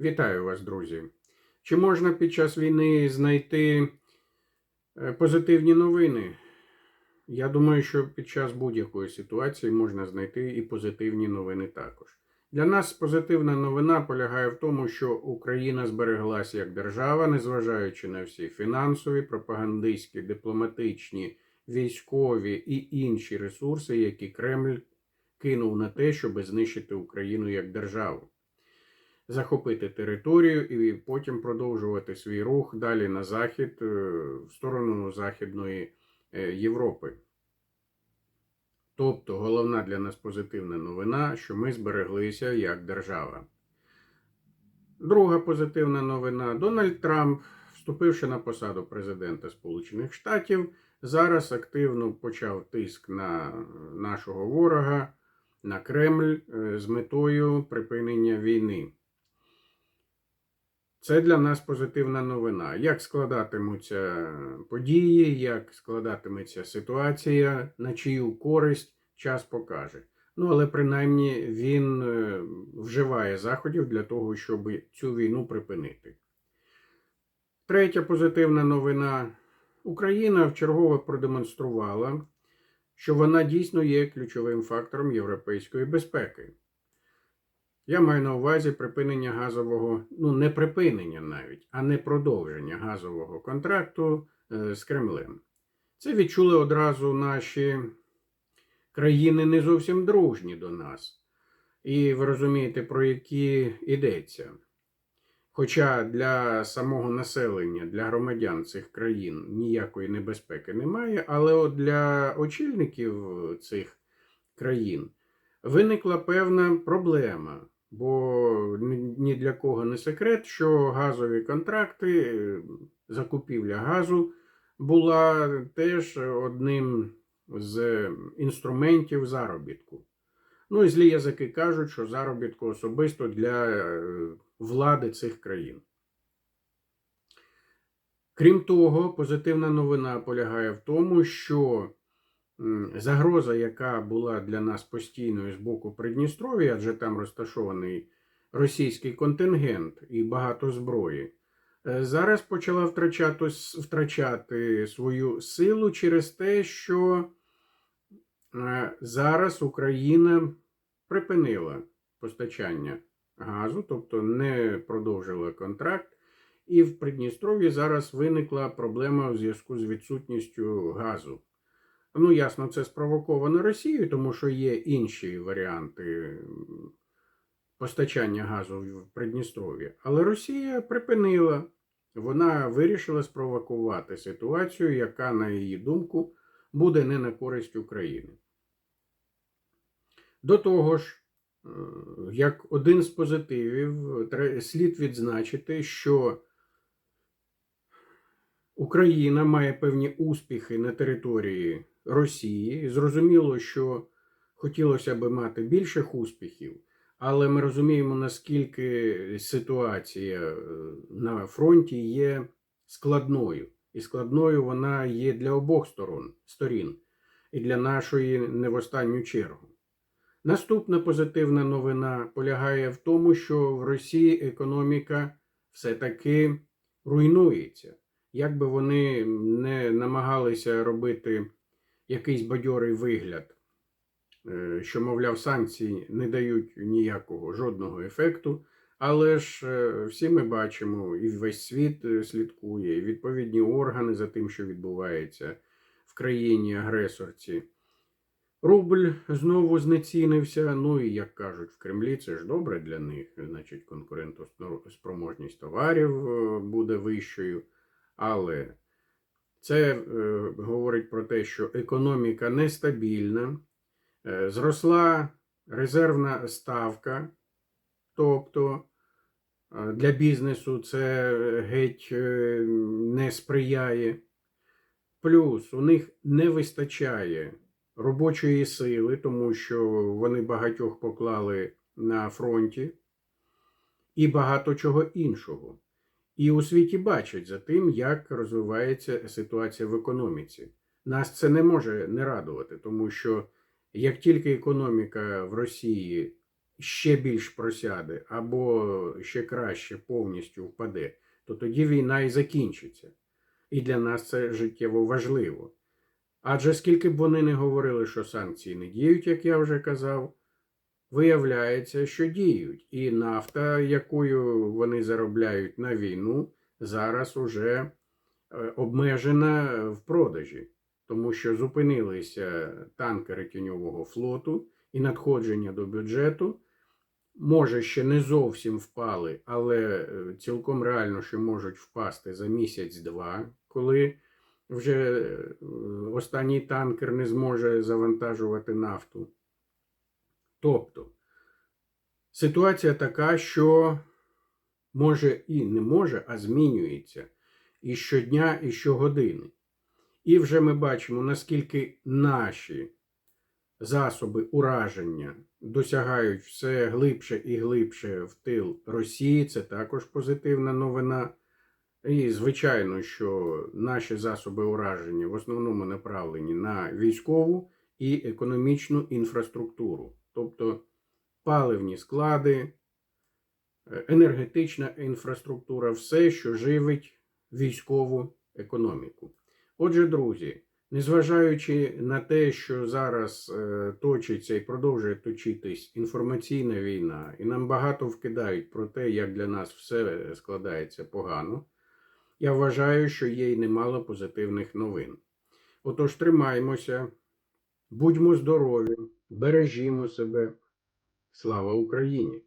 Вітаю вас, друзі. Чи можна під час війни знайти е, позитивні новини? Я думаю, що під час будь-якої ситуації можна знайти і позитивні новини також. Для нас позитивна новина полягає в тому, що Україна збереглася як держава, незважаючи на всі фінансові, пропагандистські, дипломатичні, військові і інші ресурси, які Кремль кинув на те, щоб знищити Україну як державу захопити територію і потім продовжувати свій рух далі на захід е, в сторону Західної е, Європи. Тобто головна для нас позитивна новина, що ми збереглися як держава. Друга позитивна новина: Дональд Трамп, вступивши на посаду президента Сполучених Штатів, зараз активно почав тиск на нашого ворога, на Кремль е, з метою припинення війни. Це для нас позитивна новина. Як складатимуться події, як складатиметься ситуація, на чию користь час покаже. Ну, але принаймні він е, вживає заходів для того, щоб цю війну припинити. Третя позитивна новина. Україна вчергове продемонструвала, що вона дійсно є ключовим фактором європейської безпеки. Я маю на увазі припинення газового, ну не припинення навіть, а не продовження газового контракту е, з Кремлем. Це відчули одразу наші країни не зовсім дружні до нас. І ви розумієте, про які йдеться. Хоча для самого населення, для громадян цих країн ніякої небезпеки немає, але от для очільників цих країн виникла певна проблема. Бо ні для кого не секрет, що газові контракти, закупівля газу була теж одним з інструментів заробітку. Ну і злі язики кажуть, що заробітку особисто для е, влади цих країн. Крім того, позитивна новина полягає в тому, що загроза, яка була для нас постійною з боку Придністров'я, адже там розташований російський контингент і багато зброї, е, зараз почала втрачати, втрачати свою силу через те, що е, зараз Україна припинила постачання газу, тобто не продовжила контракт. І в Придністров'ї зараз виникла проблема в зв'язку з відсутністю газу. Ну, ясно, це спровоковано Росією, тому що є інші варіанти постачання газу в Придністров'ї. Але Росія припинила, вона вирішила спровокувати ситуацію, яка, на її думку, буде не на користь України. До того ж, е, як один з позитивів, слід відзначити, що Україна має певні успіхи на території Росії. Зрозуміло, що хотілося б мати більших успіхів, але ми розуміємо, наскільки ситуація е, на фронті є складною. І складною вона є для обох сторон, сторін, і для нашої не в останню чергу. Наступна позитивна новина полягає в тому, що в Росії економіка все-таки руйнується. Як би вони не намагалися робити якийсь бадьорий вигляд, е, що, мовляв, санкції не дають ніякого жодного ефекту. Але ж е, всі ми бачимо, і весь світ е, слідкує, і відповідні органи за тим, що відбувається в країні-агресорці. Рубль знову знецінився. Ну і як кажуть в Кремлі, це ж добре для них. Значить, конкурентоспроможність товарів буде вищою. Але це е, говорить про те, що економіка нестабільна, е, зросла резервна ставка, тобто е, для бізнесу це геть е, не сприяє. Плюс у них не вистачає робочої сили, тому що вони багатьох поклали на фронті і багато чого іншого. І у світі бачать за тим, як розвивається ситуація в економіці. Нас це не може не радувати, тому що як тільки економіка в Росії ще більш просяде, або ще краще повністю впаде, то тоді війна і закінчиться. І для нас це життєво важливо. Адже скільки б вони не говорили, що санкції не діють, як я вже казав, виявляється, що діють. І нафта, якою вони заробляють на війну, зараз уже е, обмежена в продажі, тому що зупинилися танкери тіньового флоту і надходження до бюджету. Може, ще не зовсім впали, але е, цілком реально, що можуть впасти за місяць-два, коли вже е, останній танкер не зможе завантажувати нафту. Тобто ситуація така, що може і не може, а змінюється і щодня, і щогодини. І вже ми бачимо, наскільки наші засоби ураження досягають все глибше і глибше в тил Росії. Це також позитивна новина. І, звичайно, що наші засоби ураження в основному направлені на військову і економічну інфраструктуру, тобто паливні склади, е, енергетична інфраструктура, все, що живить військову економіку. Отже, друзі, незважаючи на те, що зараз е, точиться і продовжує точитись інформаційна війна, і нам багато вкидають про те, як для нас все складається погано, я вважаю, що є й немало позитивних новин. Отож, тримаймося, будьмо здорові, бережімо себе. Слава Україні!